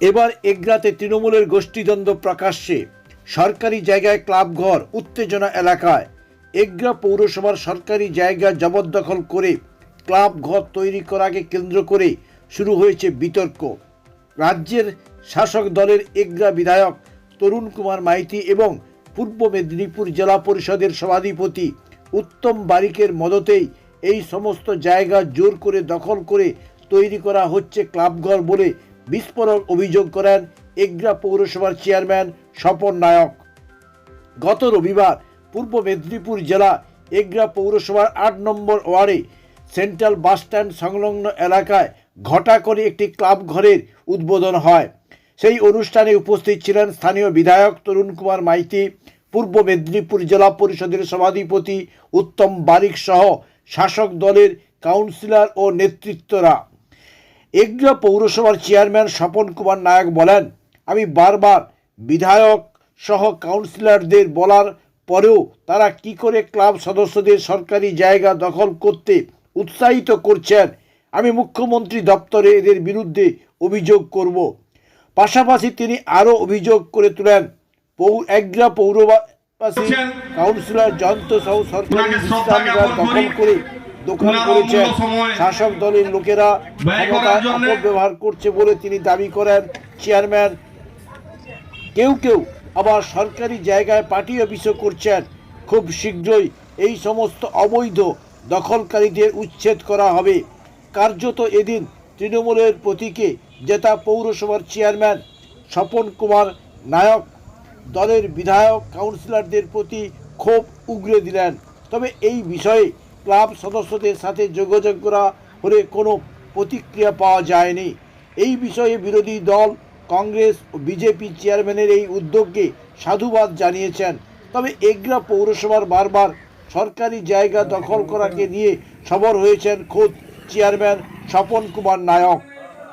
এবার এগরাতে তৃণমূলের গোষ্ঠীদ্বন্দ্ব প্রকাশ্যে। সরকারি জায়গায় ক্লাবঘর, উত্তেজনা এলাকায়। এগরা পৌরসভার সরকারি জায়গা জবরদখল করে ক্লাব ঘর তৈরি করাকে কেন্দ্র করে শুরু হয়েছে বিতর্ক। রাজ্যের শাসক দলের এগরা বিধায়ক তরুণ কুমার মাইতি এবং পূর্ব মেদিনীপুর জেলা পরিষদের সভাধিপতি উত্তম বারিকের মদতেই এই সমস্ত জায়গা জোর করে দখল করে তৈরি করা হচ্ছে ক্লাবঘর বলে বিস্ফোরক অভিযোগ করেন এগরা পৌরসভার চেয়ারম্যান স্বপন নায়ক। গত রবিবার পূর্ব মেদিনীপুর জেলা এগরা পৌরসভার আট নম্বর ওয়ার্ডে সেন্ট্রাল বাসস্ট্যান্ড সংলগ্ন এলাকায় ঘটা করে একটি ক্লাব ঘরের উদ্বোধন হয়। সেই অনুষ্ঠানে উপস্থিত ছিলেন স্থানীয় বিধায়ক তরুণ কুমার মাইতি, পূর্ব মেদিনীপুর জেলা পরিষদের সভাধিপতি উত্তম বারিক সহ শাসক দলের কাউন্সিলর ও নেতৃত্বরা। এগরা পৌরসভার চেয়ারম্যান স্বপন কুমার নায়ক বলেন আমি বারবার বিধায়ক সহ কাউন্সিলরদের বলার পরেও তারা কি করে ক্লাব সদস্যদের সরকারি জায়গা দখল করতে উৎসাহিত করছেন আমি মুখ্যমন্ত্রী দপ্তরে এদের বিরুদ্ধে অভিযোগ করব পাশাপাশি তিনি আরও অভিযোগ করে তোলেন পৌ এগরা পৌরবাসী কাউন্সিলর জয়ন্ত সহ সরকারি দখল করি। করে দোকান ওনার করেছেন শাসক দলের লোকেরা ক্ষমতা অপব্যবহার করছে বলে তিনি দাবি করেন। চেয়ারম্যান কেউ কেউ আবার সরকারি জায়গায় পার্টি অফিসও করছেন। খুব শীঘ্রই এই সমস্ত অবৈধ দখলকারীদের উচ্ছেদ করা হবে। কার্যত এদিন তৃণমূলের প্রতীকে জেতা পৌরসভার চেয়ারম্যান স্বপন কুমার নায়ক দলের বিধায়ক কাউন্সিলরদের প্রতি ক্ষোভ উগরে দিলেন। তবে এই বিষয়ে ক্লাব সদস্যদের সাথে যোগাযোগ করা হলে কোনো প্রতিক্রিয়া পাওয়া যায়নি। এই বিষয়ে বিরোধী দল, কংগ্রেস ও বিজেপি চেয়ারম্যানের এই উদ্যোগকে সাধুবাদ জানিয়েছেন। তবে এগরা পৌরসভার বারবার সরকারি জায়গা দখল করাকে নিয়ে সবর হয়েছেন খোদ চেয়ারম্যান স্বপন কুমার নায়ক।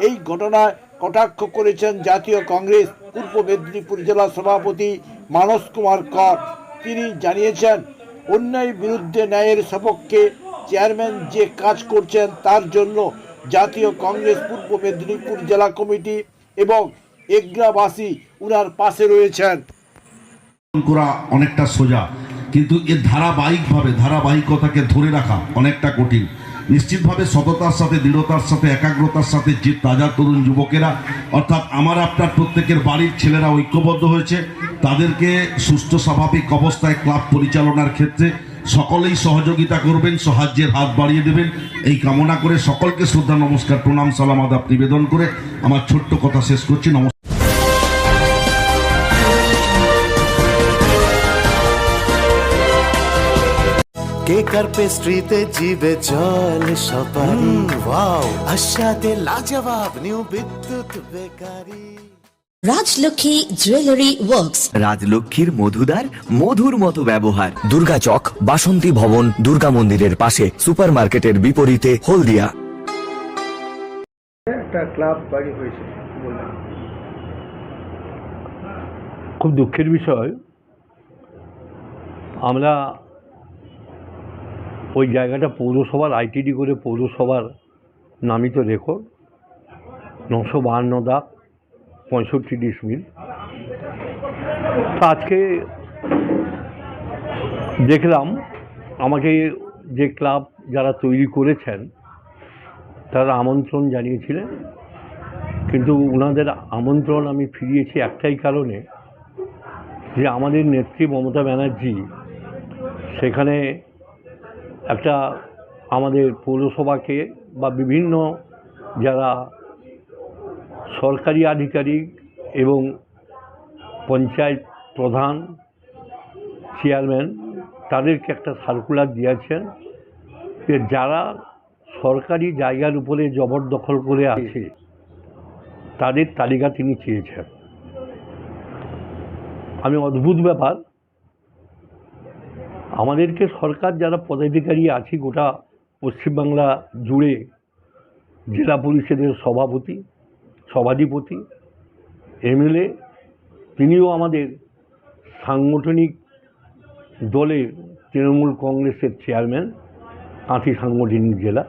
এই ঘটনায় কটাক্ষ করেছেন জাতীয় কংগ্রেস, পূর্ব মেদিনীপুর জেলা সভাপতি মানস কুমার কর। তিনি জানিয়েছেন অন্যায় বিরুদ্ধে ন্যায়ের সপক্ষে চেয়ারম্যান যে কাজ করছেন তার জন্য জাতীয় কংগ্রেস, পূর্ব মেদিনীপুর জেলা কমিটি এবং এগ্রাবাসী উনার পাশে রয়েছেন। অনেকটা সোজা, কিন্তু এর ধারাবাহিকভাবে, ধারাবাহিকতাকে ধরে রাখা অনেকটা কঠিন। নিশ্চিতভাবে সততার সাথে, দৃঢ়তার সাথে, একাগ্রতার সাথে যে তাজা তরুণ যুবকেরা, অর্থাৎ আমার, আপনার প্রত্যেকের বাড়ির ছেলেরা ঐক্যবদ্ধ হয়েছে। তাদেরকে সুস্থ স্বাভাবিক অবস্থায় ক্লাব পরিচালনার ক্ষেত্রে সকলেই সহযোগিতা করবেন সাহায্যের হাত বাড়িয়ে দেবেন। এই কামনা করে সকলকে শ্রদ্ধা নমস্কার প্রণাম সালাম আদাব নিবেদন করে আমার ছোট্ট কথা শেষ করছি। নমস্কার। কেকার পেস্ট্রিতে জিবে জল সপারি ওয়াও। আশাতে লাজবাব new Bidyut bakery. Rajlakshmi jewellery works রাজলক্ষ্মীর মধুদার মধুর মতো ব্যবহার। দুর্গা চক বাসন্তী ভবন দুর্গা মন্দিরের পাশে সুপারমার্কেটের বিপরীতে হলদিয়া। একটা ক্লাব বাড়ি হয়েছে খুব দুঃখের বিষয় আমরা ওই জায়গাটা পৌরসভার আইটিডি করে পৌরসভার নামিত রেকর্ড নশো বাহান্ন দাগ পঁয়ষট্টি ডিসমিল। আজকে দেখলাম আমাকে যে ক্লাব যারা তৈরি করেছেন, তারা আমন্ত্রণ জানিয়েছিলেন। কিন্তু ওনাদের আমন্ত্রণ আমি ফিরিয়েছি একটাই কারণে, যে আমাদের নেত্রী মমতা ব্যানার্জি সেখানে একটা আমাদের পৌরসভাকে বা বিভিন্ন যারা সরকারি আধিকারিক এবং পঞ্চায়েত প্রধান চেয়ারম্যান তাদেরকে একটা সার্কুলার দিয়েছেন যে যারা সরকারি জায়গার উপরে জবরদখল করে আছে, তাদের তালিকা তিনি চেয়েছেন। আমি অদ্ভুত ব্যাপার। আমাদেরকে সরকার যারা পদাধিকারী আছি গোটা পশ্চিমবাংলা জুড়ে, জেলা পরিষদের সভাপতি সভাধিপতি, এমএলএ, তিনিও আমাদের সাংগঠনিক দলের তৃণমূল কংগ্রেসের চেয়ারম্যান, কাঁথি সাংগঠনিক জেলা।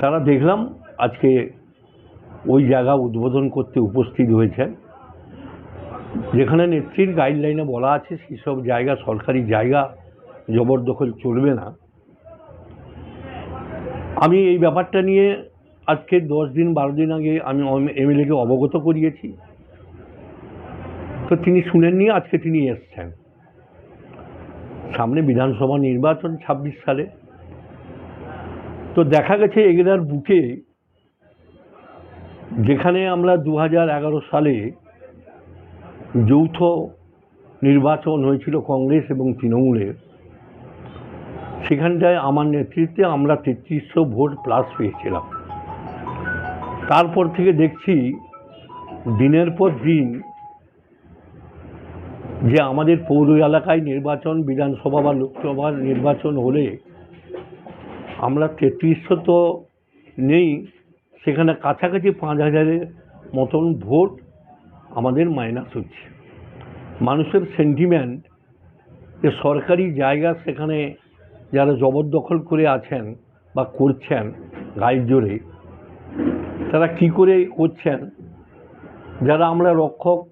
তারা দেখলাম আজকে ওই জায়গা উদ্বোধন করতে উপস্থিত হয়েছেন, যেখানে নেত্রীর গাইডলাইনে বলা আছে, সেসব জায়গা সরকারি জায়গা জবরদখল চলবে না। আমি এই ব্যাপারটা নিয়ে আজকে দশ দিন, বারো দিন আগে আমি এমএলএকে অবগত করিয়েছি। তো তিনি শুনেননি, আজকে তিনি এসছেন। সামনে বিধানসভা নির্বাচন ছাব্বিশ সালে। তো দেখা গেছে এগরার বুকে যেখানে আমরা দু সালে যৌথ নির্বাচন হয়েছিল কংগ্রেস এবং তৃণমূলের। সেখানটায় আমার নেতৃত্বে আমরা তেত্রিশশো ভোট প্লাস পেয়েছিলাম। তারপর থেকে দেখছি দিনের পর দিন যে আমাদের পৌর এলাকায় নির্বাচন, বিধানসভা বা লোকসভার নির্বাচন হলে আমরা তেত্রিশশো তো নেই, সেখানে কাছাকাছি পাঁচ হাজারের মতন ভোট আমাদের মাইনাস হচ্ছে। মানুষের সেন্টিমেন্ট যে সরকারি জায়গা সেখানে যারা জবরদখল করে আছেন বা করছেন গায়ের জোরে তারা কি করে করছেন যারা আমরা রক্ষক,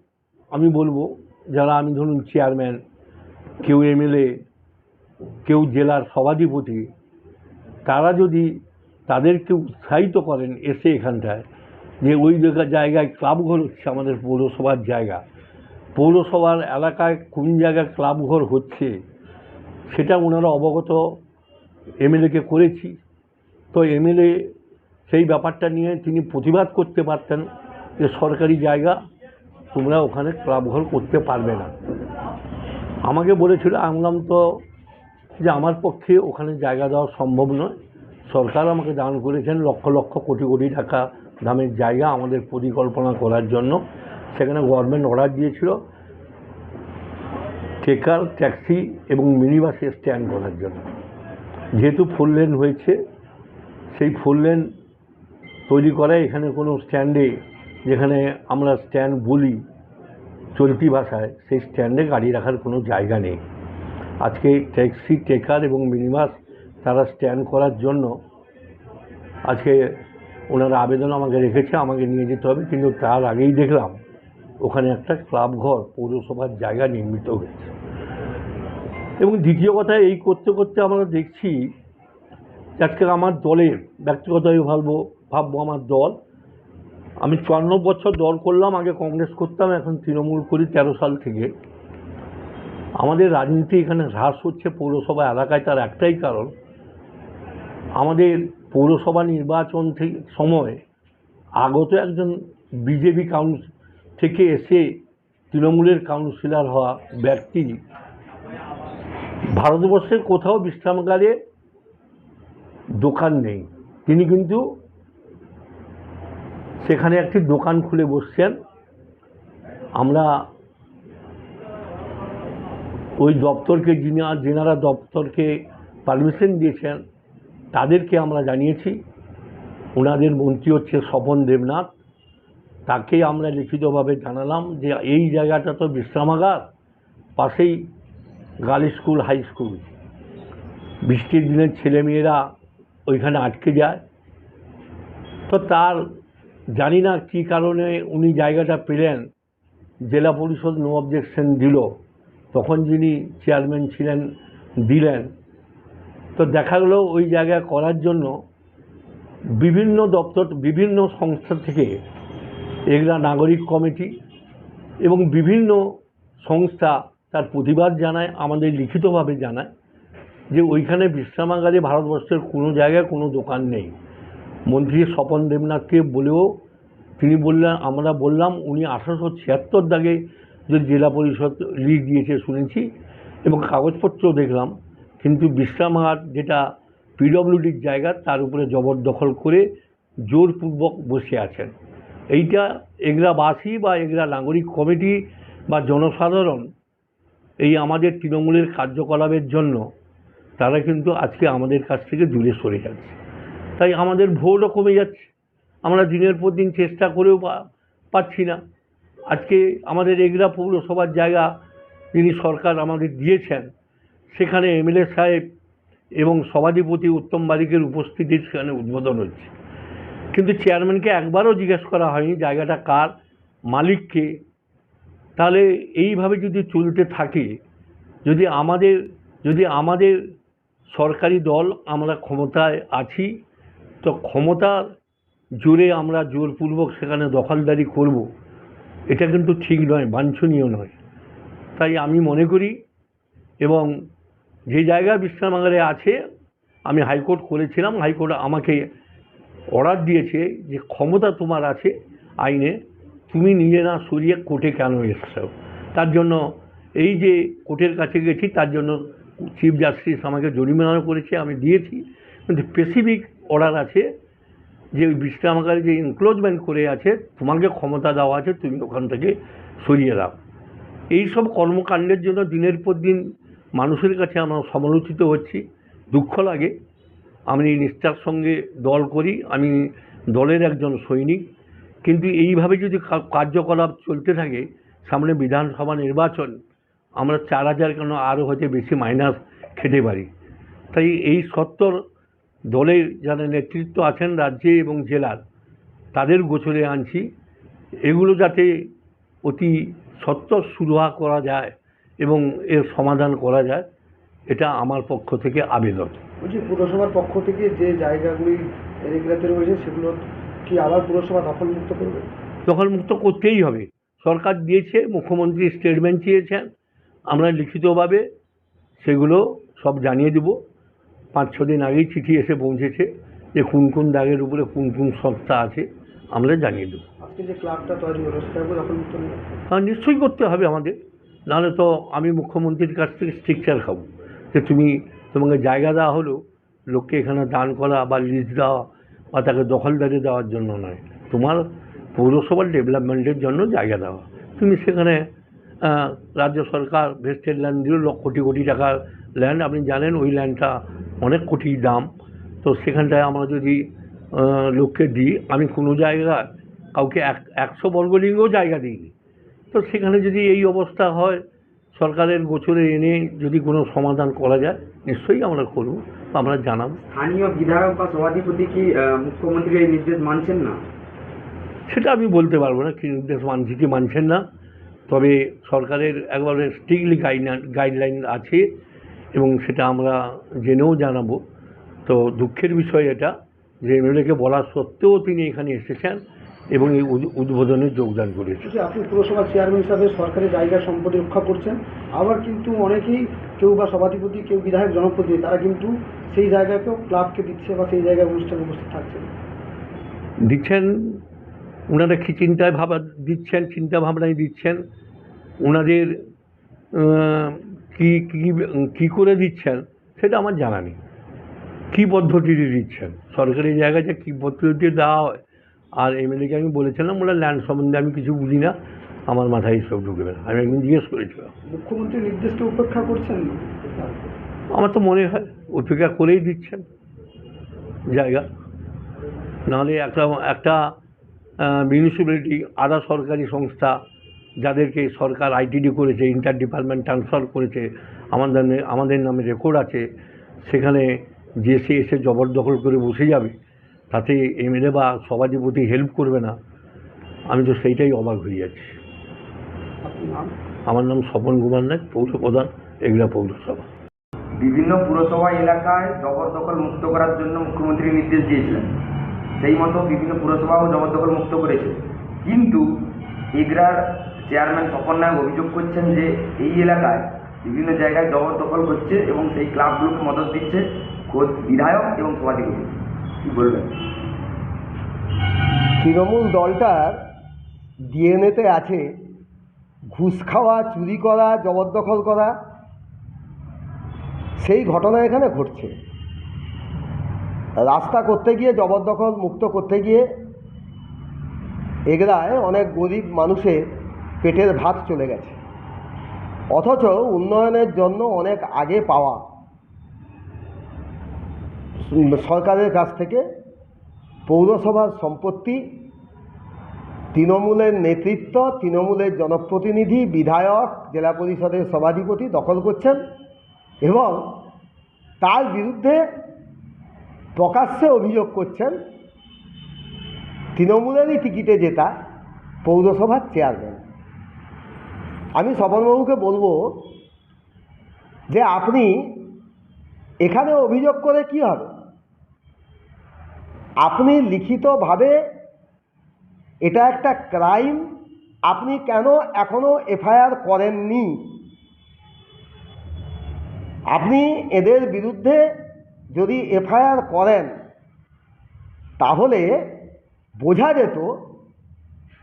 আমি বলব, যারা আমি ধরুন চেয়ারম্যান কেউ এমএলএ, কেউ জেলার সভাধিপতি, তারা যদি তাদেরকে উৎসাহিত করেন এসে এখানটায় যে ওই জায়গা- জায়গায় ক্লাবঘর হচ্ছে আমাদের পৌরসভার জায়গা, পৌরসভার এলাকায় কোন জায়গায় ক্লাবঘর হচ্ছে, সেটা ওনারা অবগত এমএলএকে করেছি। তো এমএলএ সেই ব্যাপারটা নিয়ে তিনি প্রতিবাদ করতে পারতেন যে সরকারি জায়গা তোমরা ওখানে ক্লাবঘর করতে পারবে না। আমাকে বলেছিল, আমি বললাম তো, যে আমার পক্ষে ওখানে জায়গা দেওয়া সম্ভব নয়। সরকার আমাকে দান করেছেন লক্ষ লক্ষ কোটি কোটি টাকা দামের জায়গা আমাদের পরিকল্পনা করার জন্য। সেখানে গভর্নমেন্ট অর্ডার দিয়েছিল ট্রেকার ট্যাক্সি এবং মিনি বাসে স্ট্যান্ড করার জন্য। যেহেতু ফোর লেন হয়েছে, সেই ফোর লেন তৈরি করায় এখানে কোনো স্ট্যান্ডে যেখানে আমরা স্ট্যান্ড বলি চলতি ভাষায়, সেই স্ট্যান্ডে গাড়ি রাখার কোনো জায়গা নেই। আজকে ট্যাক্সি ট্রেকার এবং মিনিবাস তারা স্ট্যান্ড করার জন্য আজকে ওনারা আবেদন আমাকে রেখেছে, আমাকে নিয়ে যেতে হবে। কিন্তু তার আগেই দেখলাম ওখানে একটা ক্লাব ঘর, পৌরসভার জায়গা নির্মিত হয়েছে। এবং দ্বিতীয় কথা, এই করতে করতে আমরা দেখছি আজকে আমার দলের, ব্যক্তিগতভাবে ভাববো ভাববো আমার দল। আমি চুয়ান্ন বছর দল করলাম, আগে কংগ্রেস করতাম, এখন তৃণমূল করি তেরো সাল থেকে। আমাদের রাজনীতি এখানে হ্রাস হচ্ছে পৌরসভা এলাকায় তার একটাই কারণ, আমাদের পৌরসভা নির্বাচন থেকে সময় আগত একজন বিজেপি কাউন্স থেকে এসে তৃণমূলের কাউন্সিলর হওয়া ব্যক্তি, ভারতবর্ষের কোথাও বিশ্রামগারে দোকান নেই। তিনি কিন্তু সেখানে একটি দোকান খুলে বসছেন। আমরা ওই দপ্তরকে যিনি, যেনারা দপ্তরকে পারমিশন দিয়েছেন, তাদেরকে আমরা জানিয়েছি। ওনাদের মন্ত্রী হচ্ছে স্বপন দেবনাথ। তাকে আমরা লিখিতভাবে জানালাম যে এই জায়গাটা তো বিশ্রামাগার, পাশেই গার্ল স্কুল, হাই স্কুল। বৃষ্টির দিনে ছেলেমেয়েরা ওইখানে আটকে যায়। তো তার জানি না কী কারণে উনি জায়গাটা পেলেন। জেলা পরিষদ নো অবজেকশন দিল। তখন যিনি চেয়ারম্যান ছিলেন, দিলেন। তো দেখা গেলো ওই জায়গা করার জন্য বিভিন্ন দপ্তর, বিভিন্ন সংস্থা থেকে এগুলা নাগরিক কমিটি এবং বিভিন্ন সংস্থা তার প্রতিবাদ জানায়, আমাদের লিখিতভাবে জানায় যে ওইখানে বিশ্রামাগারে ভারতবর্ষের কোনো জায়গায় কোনো দোকান নেই। মন্ত্রী স্বপন দেবনাথকে বলেও তিনি বললেন, আমরা বললাম, উনি আঠারোশো ছিয়াত্তর দাগে যে জেলা পরিষদ লিজ দিয়েছে শুনেছি এবং কাগজপত্র দেখলাম। কিন্তু বিশ্রামাগার যেটা পিডব্লিউডির জায়গা, তার উপরে জবরদখল করে জোরপূর্বক বসে আছেন। এইটা এগরাবাসী বা এগরা নাগরিক কমিটি বা জনসাধারণ এই আমাদের তৃণমূলের কার্যকলাপের জন্য, তারা কিন্তু আজকে আমাদের কাছ থেকে দূরে সরে যাচ্ছে। তাই আমাদের ভোটও কমে যাচ্ছে। আমরা দিনের পর দিন চেষ্টা করেও পাচ্ছি না। আজকে আমাদের এগরা পৌরসভার জায়গা যিনি সরকার আমাদের দিয়েছেন, সেখানে এমএলএ সাহেব এবং সভাধিপতি উত্তম বারিকের উপস্থিতির সেখানে উদ্বোধন হচ্ছে কিন্তু চেয়ারম্যানকে একবারও জিজ্ঞেস করা হয়নি, জায়গাটা কার, মালিককে। তাহলে এইভাবে যদি চলতে থাকে, যদি আমাদের যদি আমাদের সরকারি দল আমরা ক্ষমতায় আছি তো ক্ষমতার জোরে আমরা জোরপূর্বক সেখানে দখলদারি করব, এটা কিন্তু ঠিক নয়, বাঞ্ছনীয় নয়। তাই আমি মনে করি এবং যে জায়গা বিশ্রামাগারে আছে, আমি হাইকোর্ট করেছিলাম, হাইকোর্ট আমাকে অর্ডার দিয়েছে যে ক্ষমতা তোমার আছে আইনে, তুমি নিজে না সরিয়ে কোর্টে কেন এসছো? তার জন্য এই যে কোর্টের কাছে গেছি, তার জন্য চিফ জাস্টিস আমাকে জরিমানা করেছে, আমি দিয়েছি। কিন্তু স্পেসিফিক অর্ডার আছে, যে ওই বিশ্রামাগারে যে এনক্লোজমেন্ট করে আছে, তোমাকে ক্ষমতা দেওয়া আছে, তুমি ওখান থেকে সরিয়ে দাও। এই সব কর্মকাণ্ডের জন্য দিনের পর দিন মানুষের কাছে আমরা সমালোচিত হচ্ছি, দুঃখ লাগে। আমি নিষ্ঠার সঙ্গে দল করি, আমি দলের একজন সৈনিক। কিন্তু এইভাবে যদি কার্যকলাপ চলতে থাকে, সামনে বিধানসভা নির্বাচন, আমরা চার হাজার কেন আরও হয়তো বেশি মাইনাস খেতে পারি। তাই এই সত্তর দলের যারা নেতৃত্ব আছেন রাজ্যে এবং জেলার তাদের গোচরে আনছি। এগুলো যাতে অতি সত্তর সুরাহা করা যায় এবং এর সমাধান করা যায় এটা আমার পক্ষ থেকে আবেদন। বলছি পুরসভার পক্ষ থেকে যে জায়গাগুলি এরিগ্রাতে রয়েছে সেগুলো কি আবার পুরসভা দখলমুক্ত করবে? দখলমুক্ত করতেই হবে। সরকার দিয়েছে মুখ্যমন্ত্রী স্টেটমেন্ট চেয়েছেন আমরা লিখিতভাবে সেগুলো সব জানিয়ে দেব। পাঁচ ছ দিন আগেই চিঠি এসে পৌঁছেছে যে কোন কোন দাগের উপরে কোন কোন সংস্থা আছে আমরা জানিয়ে দেবো। হ্যাঁ নিশ্চয়ই করতে হবে আমাদের। নাহলে তো আমি মুখ্যমন্ত্রীর কাছ থেকে স্ট্রিকচার খাব। যে তুমি তোমাকে জায়গা দেওয়া হলো লোককে এখানে দান করা বা লিজ দেওয়া বা তাকে দখলদারি দেওয়ার জন্য নয়। তোমার পৌরসভার ডেভেলপমেন্টের জন্য জায়গা দেওয়া। তুমি সেখানে রাজ্য সরকার ভেস্টেড ল্যান্ড দিল লক্ষ কোটি কোটি টাকার ল্যান্ড আপনি জানেন ওই ল্যান্ডটা অনেক কোটি দাম। তো সেখানটায় আমরা যদি লোককে দিই আমি কোনো জায়গায় কাউকে এক একশো বর্গলিঙ্গও জায়গা দিইনি। তো সেখানে যদি এই অবস্থা হয় সরকারের গোচরে এনে যদি কোনো সমাধান করা যায় নিশ্চয়ই আমরা করব আমরা জানাব। স্থানীয় বিধায়ক বা সভাধিপতি কি মুখ্যমন্ত্রী এই নির্দেশ মানছেন না? সেটা আমি বলতে পারব না কি নির্দেশ মানছি কি মানছেন না। তবে সরকারের একবারে স্ট্রিক্টলি গাইডলাইন গাইডলাইন আছে এবং সেটা আমরা জেনেও জানাব। তো দুঃখের বিষয় এটা যে এমএলএকে বলা সত্ত্বেও তিনি এখানে এসেছেন এবং এই উদ- উদ্বোধনে যোগদান করেছেন। বলছি আপনি পুরসভার চেয়ারম্যান হিসাবে সরকারি জায়গা সম্পত্তি রক্ষা করছেন আবার কিন্তু অনেকেই কেউ বা সভাধিপতি কেউ বিধায়ক জনপ্রতিনিধি তারা কিন্তু সেই জায়গাকেও ক্লাবকে দিচ্ছে বা সেই জায়গায় অনুষ্ঠানে উপস্থিত থাকছেন। দিচ্ছেন ওনারা কি চিন্তায় ভাবা দিচ্ছেন চিন্তা ভাবনায় দিচ্ছেন? ওনাদের কি কি কি করে দিচ্ছেন সেটা আমার জানা নেই। কী পদ্ধতিতে দিচ্ছেন? সরকারি জায়গায় যে কী পদ্ধতিতে দেওয়া হয়? আর এমএলএকে আমি বলেছিলাম ওনার ল্যান্ড সম্বন্ধে আমি কিছু বুঝি না আমার মাথায় সব ঢুকবে না আমি একদিন জিজ্ঞেস করেছিলাম। মুখ্যমন্ত্রীর নির্দেশকে উপেক্ষা করছেন আমার তো মনে হয় উপেক্ষা করেই দিচ্ছেন জায়গা। নাহলে একটা একটা মিউনিসিপ্যালিটি আধা সরকারি সংস্থা যাদেরকে সরকার আইটিডি করেছে ইন্টার ডিপার্টমেন্ট ট্রান্সফার করেছে, আমাদের আমাদের নামে রেকর্ড আছে, সেখানে যে সে এসে জবরদখল করে বসে যাবে, তাতে এমএলএ বা সভাধিপতি হেল্প করবে না, আমি তো সেইটাই অবাক হয়ে যাচ্ছি। আমার নাম স্বপন কুমার নায়ক পৌর প্রধান এগুলা পৌরসভা। বিভিন্ন পুরসভা এলাকায় জবরদখল মুক্ত করার জন্য মুখ্যমন্ত্রী নির্দেশ দিয়েছিলেন। সেই মতো বিভিন্ন পুরসভাও জবরদখল মুক্ত করেছে। কিন্তু এগরার চেয়ারম্যান স্বপন নায়ক অভিযোগ করছেন যে এই এলাকায় বিভিন্ন জায়গায় জবরদখল করছে এবং সেই ক্লাবগুলোকে মদত দিচ্ছে খোদ বিধায়ক এবং সভাধিপতি। কী বলবেন? তৃণমূল দলটার ডিএনএতে আছে ঘুষ খাওয়া, চুরি করা, জবরদখল করা। সেই ঘটনা এখানে ঘটছে। রাস্তা করতে গিয়ে, জবরদখল মুক্ত করতে গিয়ে এগরায় অনেক গরিব মানুষের পেটের ভাত চলে গেছে। অথচ উন্নয়নের জন্য অনেক আগে পাওয়া সরকারের কাছ থেকে পৌরসভার সম্পত্তি, তৃণমূলের নেতৃত্ব, তৃণমূলের জনপ্রতিনিধি, বিধায়ক, জেলা পরিষদের সভাধিপতি দখল করছেন এবং তার বিরুদ্ধে প্রকাশ্যে অভিযোগ করছেন তৃণমূলেরই টিকিটে জেতা পৌরসভার চেয়ারম্যান। আমি স্বপনবাবুকে বলব যে আপনি এখানে অভিযোগ করে কি হবে? আপনি লিখিতভাবে এটা একটা ক্রাইম, আপনি কেন এখনও এফআইআর করেননি? আপনি এদের বিরুদ্ধে যদি এফআইআর করেন, তাহলে বোঝা যেত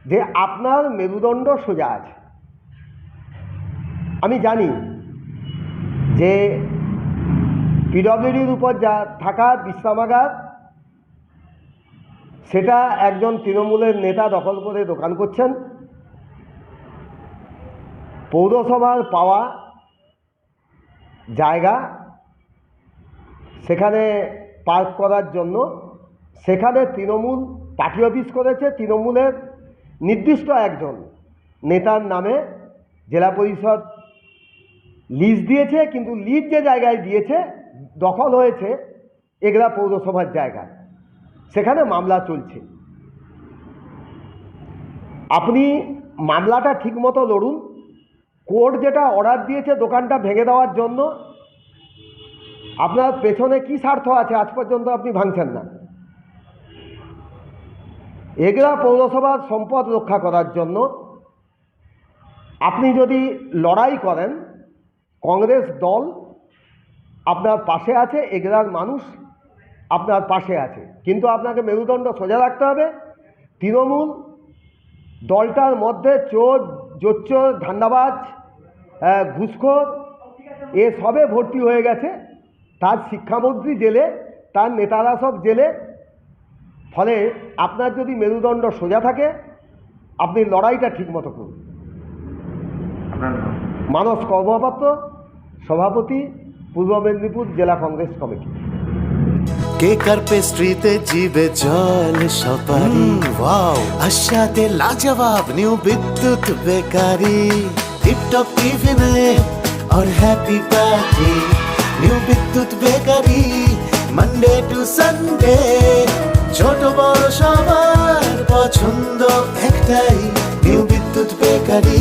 যে আপনার মেরুদণ্ড সোজা আছে। আমি জানি যে পিডব্লিউডির উপর যা থাকা বিশ্রামাগার, সেটা একজন তৃণমূলের নেতা দখল করে দোকান করছেন। পৌরসভার পাওয়া জায়গা সেখানে পার্ক করার জন্য সেখানে তৃণমূল পার্টি অফিস করেছে। তৃণমূলের নির্দিষ্ট একজন নেতার নামে জেলা পরিষদ লিজ দিয়েছে, কিন্তু লিজ যে জায়গায় দিয়েছে, দখল হয়েছে এগরা পৌরসভার জায়গা সেখানে মামলা চলছে। আপনি মামলাটা ঠিকমতো লড়ুন। কোর্ট যেটা অর্ডার দিয়েছে দোকানটা ভেঙে দেওয়ার জন্য, আপনার পেছনে কি স্বার্থ আছে আজ পর্যন্ত আপনি ভাঙছেন না। এগরা পৌরসভার সম্পদ রক্ষা করার জন্য আপনি যদি লড়াই করেন কংগ্রেস দল আপনার পাশে আছে এগরার মানুষ আপনার পাশে আছে। কিন্তু আপনাকে মেরুদণ্ড সোজা রাখতে হবে। তৃণমূল দলটার মধ্যে চোর, জোচ্চোর, ধান্দাবাজ ঘুষখোর, এ সবে ভর্তি হয়ে গেছে। তার শিক্ষামন্ত্রী জেলে, তার নেতারা সব জেলে। ফলে আপনার যদি মেরুদণ্ড সোজা থাকে, আপনি লড়াইটা ঠিকমতো করুন। আপনার মানস কর্মপাত্র সভাপতি পূর্ব মেদিনীপুর জেলা কংগ্রেস কমিটি কেকার পেস্ট্রিতে জিবে জল সপারি ওয়াও আশাতে লাজবাব নিউ বিদ্যুৎ বেকারি টিপটপ টিফিনে और happy party new Bidyut bakery Monday to Sunday ছোট বড় সবার পছন্দ একটাই নিউ বিদ্যুৎ বেকারি